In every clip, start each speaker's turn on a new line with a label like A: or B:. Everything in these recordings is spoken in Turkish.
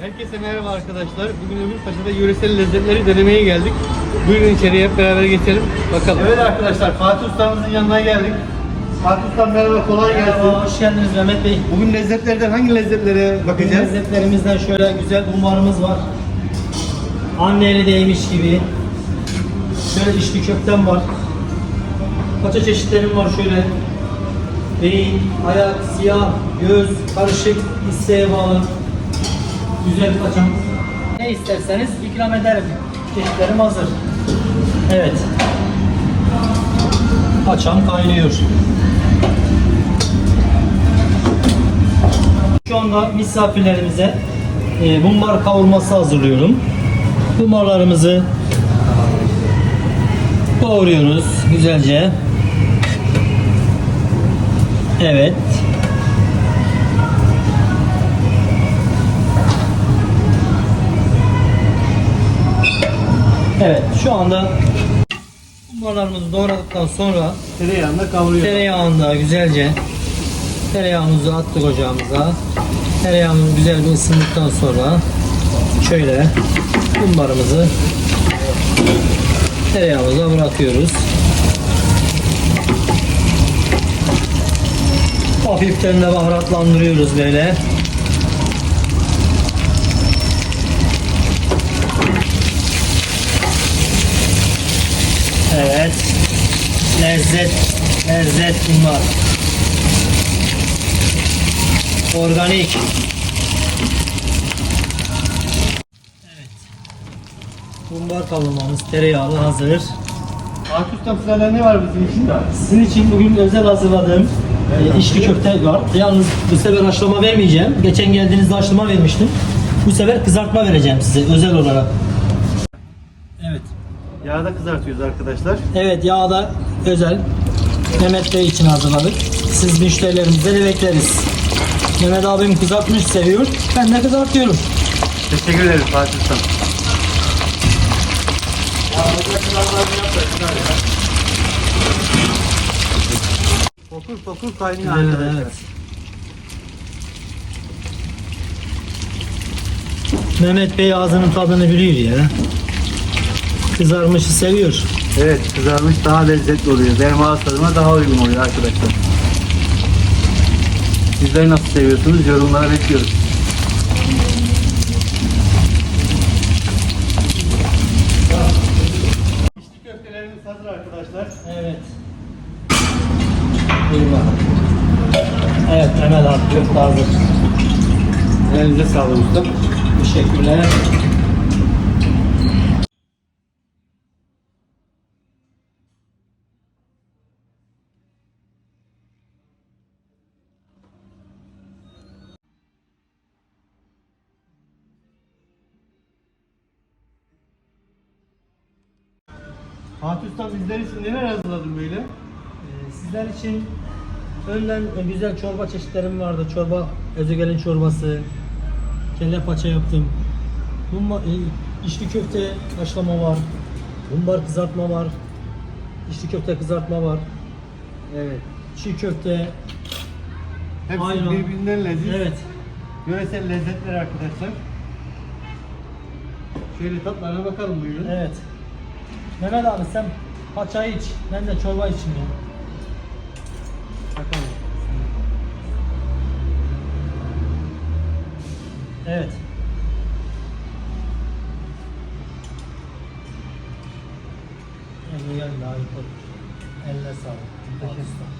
A: Herkese merhaba arkadaşlar. Bugün Ömürpaşa'da yöresel lezzetleri denemeye geldik. Buyurun içeriye hep beraber geçelim. Bakalım. Evet arkadaşlar Fatih Ustamızın yanına geldik. Fatih Ustam merhaba kolay gelsin.
B: Merhaba, hoş geldiniz Mehmet Bey.
A: Bugün lezzetlerden hangi lezzetlere
B: Bugün
A: bakacağız?
B: lezzetlerimizden şöyle güzel bumarımız var. Anne eli değmiş gibi. Şöyle içli köftem var. Paça çeşitlerim var şöyle. Beyin, ayak, siyah, göz, karışık, isteğe bağlı. Güzel paçam. Ne isterseniz ikram ederim. Çeşitlerim hazır. Evet. Paçam kaynıyor. Şu anda misafirlerimize e, mumbar kavurması hazırlıyorum. Mumbarlarımızı doğruyoruz güzelce. Evet. Evet şu anda mumbarlarımızı doğradıktan sonra
A: Tereyağında kavuruyor.
B: Tereyağında güzelce tereyağımızı attık ocağımıza. Tereyağımız güzel bir ısındıktan sonra şöyle kumbarımızı tereyağımıza bırakıyoruz. Hafiften de baharatlandırıyoruz böyle. Evet. Lezzet, lezzet bunlar. Organik. Evet. Bumbar kavurmamız tereyağlı hazır.
A: Ustam sırada ne var bizim için?
B: Sizin için bugün özel hazırladığım e, içli köfte var. Yalnız bu sefer haşlama vermeyeceğim. Geçen geldiğinizde haşlama vermiştim. Bu sefer kızartma vereceğim size özel olarak.
A: Yağda kızartıyoruz arkadaşlar.
B: Evet yağda özel Mehmet Bey için hazırladık. Siz müşterilerimize de bekleriz. Mehmet abim kızartmış seviyor. Ben de kızartıyorum.
A: Teşekkür ederiz Fatih Ustam. Fokur fokur kaynıyor
B: Evet,
A: arkadaşlar.
B: evet. Mehmet Bey ağzının tadını biliyor ya. Kızarmışı seviyor.
A: Evet kızarmış daha lezzetli oluyor. Benim ağız tadıma daha uygun oluyor arkadaşlar. Sizler nasıl seviyorsunuz? Yorumlara bekliyoruz. İçli köftelerimiz hazır arkadaşlar.
B: Evet. Bakalım. Evet Mehmet abi köfte hazır.
A: Elinize sağlık usta.
B: Teşekkürler.
A: Fatih Usta bizler için neler hazırladın böyle?
B: Ee, Sizler için önden güzel çorba çeşitlerim vardı. Çorba, ezogelin çorbası, kelle paça yaptım. Bumba, e, içli köfte haşlama var. Bumbar kızartma var. İçli köfte kızartma var.
A: Evet.
B: Çiğ köfte.
A: Hepsi
B: Ayran.
A: birbirinden leziz.
B: Evet.
A: Yöresel lezzetler arkadaşlar. Şöyle tatlarına bakalım buyurun.
B: Evet. Mehmet abi sen paçayı iç. Ben de çorba içeyim ya.
A: Bakalım.
B: Evet. Daha iyi koy. Eline sağlık.
A: Teşekkür ederim.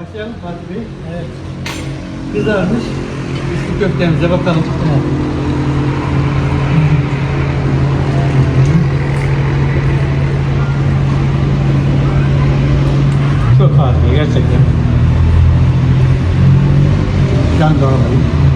A: Başlayalım Fatih Bey.
B: Evet.
A: Kızarmış. İçli köftemize bakalım.
B: evet.
A: Çok harika gerçekten. Daha alayım.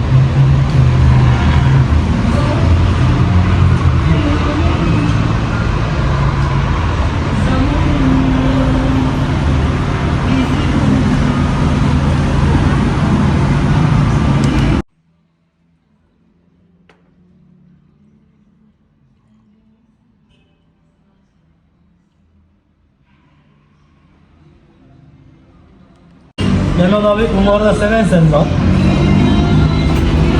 B: Mehmet abi umarı da seven sen bak.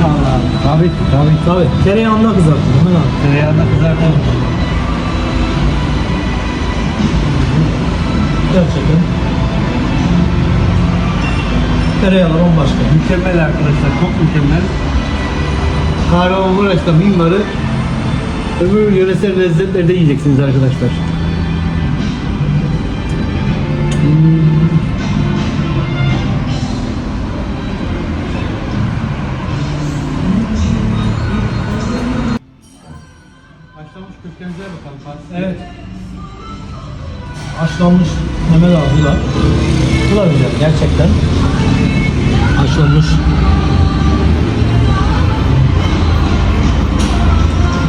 A: Allah. Tabii tabii.
B: Tabii. Tereyağında kızartın Mehmet abi.
A: Tereyağında kızartalım.
B: Gerçekten. Tereyağlar bambaşka.
A: Mükemmel arkadaşlar. Çok mükemmel. Kahramanmaraş'ta mimarı ömür yöresel lezzetlerde yiyeceksiniz arkadaşlar. Haşlanmış
B: Mehmet abi da. Bu da güzel gerçekten. Haşlanmış.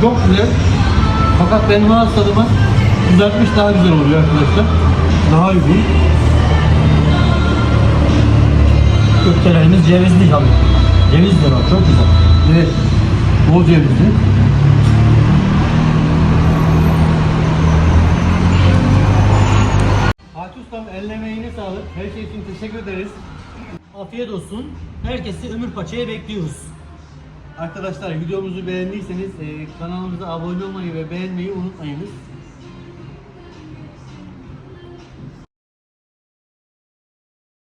A: Çok güzel. Fakat benim ağız tadıma kızartmış daha güzel oluyor arkadaşlar. Daha uygun.
B: Köftelerimiz cevizli tabii. Ceviz de var çok güzel.
A: Evet. Bol cevizli. Ustam eline emeğine sağlık. Her şey için teşekkür ederiz.
B: Afiyet olsun. Herkesi ömür paçaya bekliyoruz.
A: Arkadaşlar videomuzu beğendiyseniz e, kanalımıza abone olmayı ve beğenmeyi unutmayınız.